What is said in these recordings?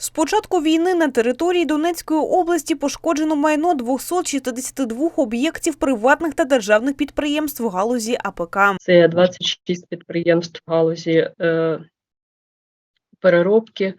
З початку війни на території Донецької області пошкоджено майно 262 об'єктів приватних та державних підприємств галузі АПК. Це 26 підприємств галузі е, переробки,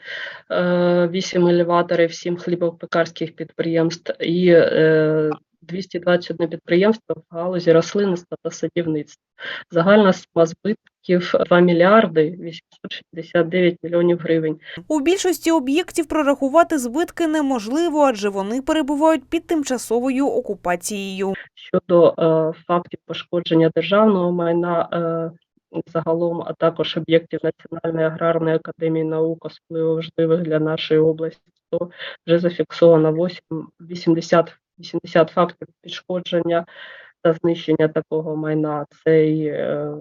е, 8 елеваторів, 7 хлібопекарських підприємств і е, 221 підприємство в галузі рослинництва та садівництва. Загальна сума збитків 2 мільярди 869 мільйонів гривень. У більшості об'єктів прорахувати збитки неможливо, адже вони перебувають під тимчасовою окупацією. щодо е, фактів пошкодження державного майна е, загалом, а також об'єктів Національної аграрної академії наук, особливо важливих для нашої області, то вже зафіксовано 8, 80, 80 фактів пошкодження та знищення такого майна. Це і е,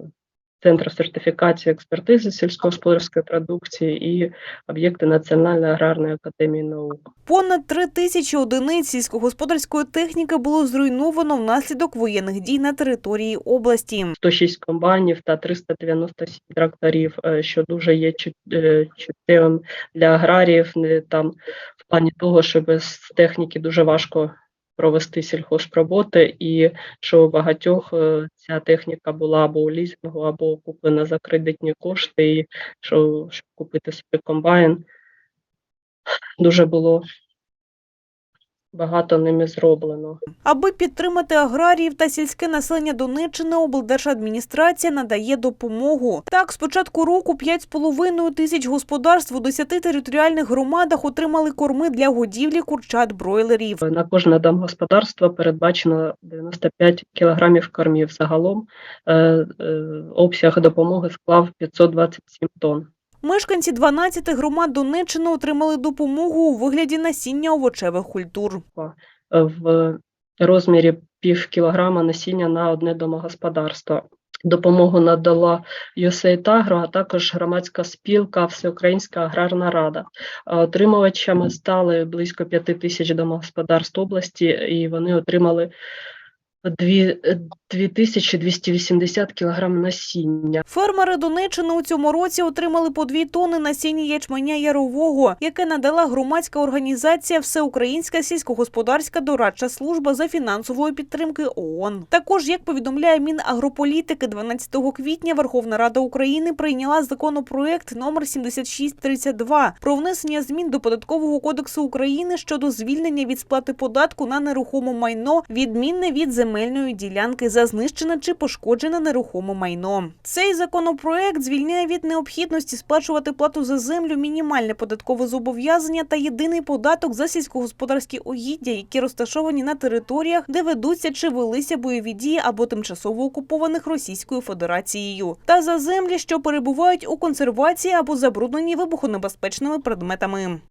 Центр сертифікації експертизи сільськогосподарської продукції і об'єкти Національної аграрної академії наук. Понад три тисячі одиниць сільськогосподарської техніки було зруйновано внаслідок воєнних дій на території області. 106 комбайнів та 397 тракторів, е, що дуже є е, для аграріїв, не там в плані того, що без техніки дуже важко провести сільхозроботи, і що у багатьох е, ця техніка була або у лізингу, або куплена за кредитні кошти, і що щоб купити собі комбайн, дуже було багато ними зроблено. Аби підтримати аграріїв та сільське населення Донеччини, облдержадміністрація надає допомогу. Так, з початку року 5,5 тисяч господарств у 10 територіальних громадах отримали корми для годівлі курчат-бройлерів. На кожне домогосподарство передбачено 95 кілограмів кормів. Загалом е, е, обсяг допомоги склав 527 тонн. Мешканці 12 громад Донеччини отримали допомогу у вигляді насіння овочевих культур. В розмірі пів кілограма насіння на одне домогосподарство. Допомогу надала Agro, а також громадська спілка Всеукраїнська аграрна рада. Отримувачами стали близько 5 тисяч домогосподарств області, і вони отримали дві- 2280 кілограм насіння. Фермери Донеччини у цьому році отримали по дві тонни насіння ячменя ярового, яке надала громадська організація Всеукраїнська сільськогосподарська дорадча служба за фінансової підтримки ООН. Також, як повідомляє Мінагрополітики, 12 квітня Верховна Рада України прийняла законопроект номер 7632 про внесення змін до податкового кодексу України щодо звільнення від сплати податку на нерухоме майно, відмінне від земельної ділянки за знищене чи пошкоджене нерухоме майно. Цей законопроект звільняє від необхідності сплачувати плату за землю, мінімальне податкове зобов'язання та єдиний податок за сільськогосподарські угіддя, які розташовані на територіях, де ведуться чи велися бойові дії або тимчасово окупованих Російською Федерацією, та за землі, що перебувають у консервації або забруднені вибухонебезпечними предметами.